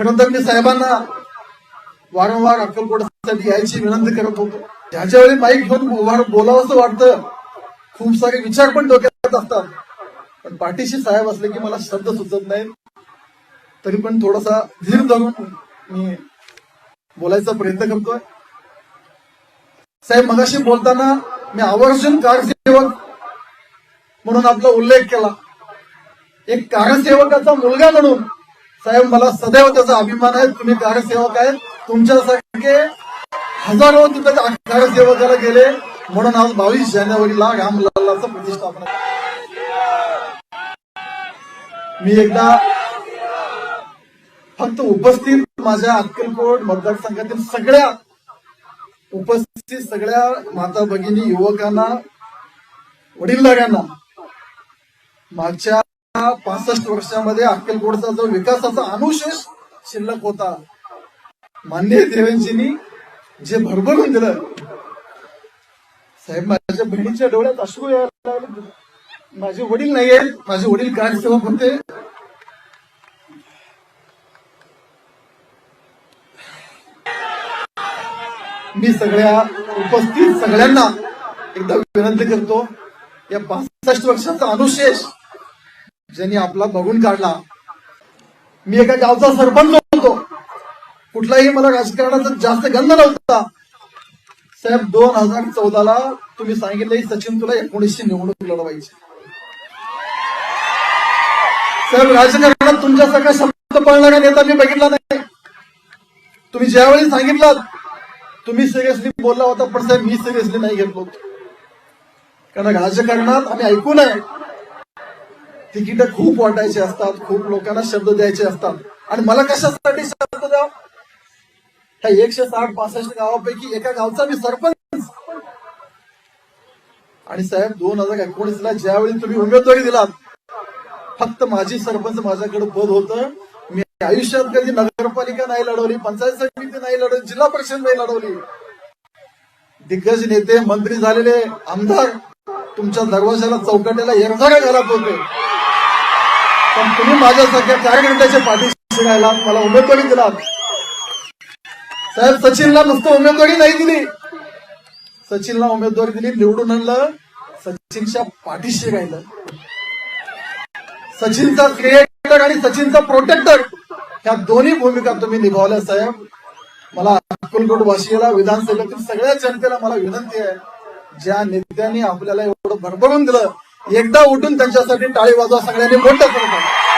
खरं तर मी साहेबांना वारंवार अक्कलकोटसाठी यायची विनंती करत होतो. ज्याच्या वेळी माईक घेऊन उभा- बोलावं असं वाटतं. खूप सारे विचार पण डोक्यात असतात. पण पाठीशी साहेब असले की मला शब्द सुचत नाहीत. तरी पण थोडासा धीर धरून मी बोलायचा प्रयत्न करतोय. साहेब मगाशी बोलताना मी आवर्जून कारसेवक म्हणून आपला उल्लेख केला. एक कारसेवकाचा मुलगा म्हणून साहेब मला सदैव त्याचा अभिमान आहे. तुम्ही कारसेवक आहेत तुमच्यासारखे हजारो तिथे कारसेवकाला गेले. म्हणून आज बावीस जानेवारीला रामलालाचं प्रतिष्ठापना मी एकदा फक्त उपस्थित माझ्या अक्कलकोट मतदारसंघातील सगळ्या उपस्थित सगळ्या माता भगिनी युवकांना वडीलधाऱ्यांना मागच्या पासष्ट वर्षामध्ये अक्कलकोटचा जो विकासाचा अनुशेष शिल्लक होता माननीय देवेंजींनी जे भरभरून दिलं साहेब माझ्या बहिणीच्या डोळ्यात अश्रू यायला लागले. माझे वडील नाही आहेत माझे वडील कारसेवक होते. मी सगळ्या उपस्थित सगळ्यांना एकदा विनंती करतो या पासष्ट वर्षाचा अनुशेष ज्यांनी आपला बघून काढला. मी एका गावचा सरपंच होतो. कुठलाही मला राजकारणाचा जास्त गंध नव्हता. साहेब दोन हजार चौदाला तुम्ही सांगितलं सचिन तुला एकोणीसशे निवडणूक लढवायची. साहेब राजकारणात तुमच्यासारखा शब्द पळणारा नेता मी बघितला नाही. तुम्ही ज्यावेळी सांगितलं तुम्ही सिरियसली बोलला होता पण साहेब मी सिरियसली नाही घेतलो कारण राजकारणात आम्ही ऐकून आहे तिकीट खूप वाटायचे असतात खूप लोकांना शब्द द्यायचे असतात. आणि मला कशासाठी शब्द द्याव? ह्या एकशे साठ पासष्ट गावापैकी एका गावचा मी सरपंच. आणि साहेब दोन हजार एकोणीस ला ज्यावेळी तुम्ही उमेदवारी दिलात फक्त माझी सरपंच माझ्याकडे पद होतं. मी आयुष्यात कधी नगरपालिका नाही लढवली पंचायत समिती नाही लढवली जिल्हा परिषद नाही लढवली. दिग्गज नेते मंत्री झालेले आमदार तुमच्या दरवाजाला चौकटीला एरझारा घालत होते. पण तुम्ही माझ्यासारख्या कार्यकर्त्याच्या पाठीशी राहिला मला उमेदवारी दिला. साहेब सचिनला नुसतं उमेदवारी नाही दिली. सचिनला उमेदवारी दिली निवडून आणलं सचिनच्या पाठीशी राहिलं. सचिनचा क्रिएटर आणि सचिनचा प्रोटेक्टर ह्या दोन्ही भूमिका तुम्ही निभावल्या साहेब. मला अक्कलकोट वाशियाला विधानसभेतील सगळ्या जनतेला मला विनंती आहे. ज्या नेत्यांनी आपल्याला एवढं भरभरून दिलं एकदा उठून त्यांच्यासाठी टाळी वाजवा सगळ्यांनी मोठं करून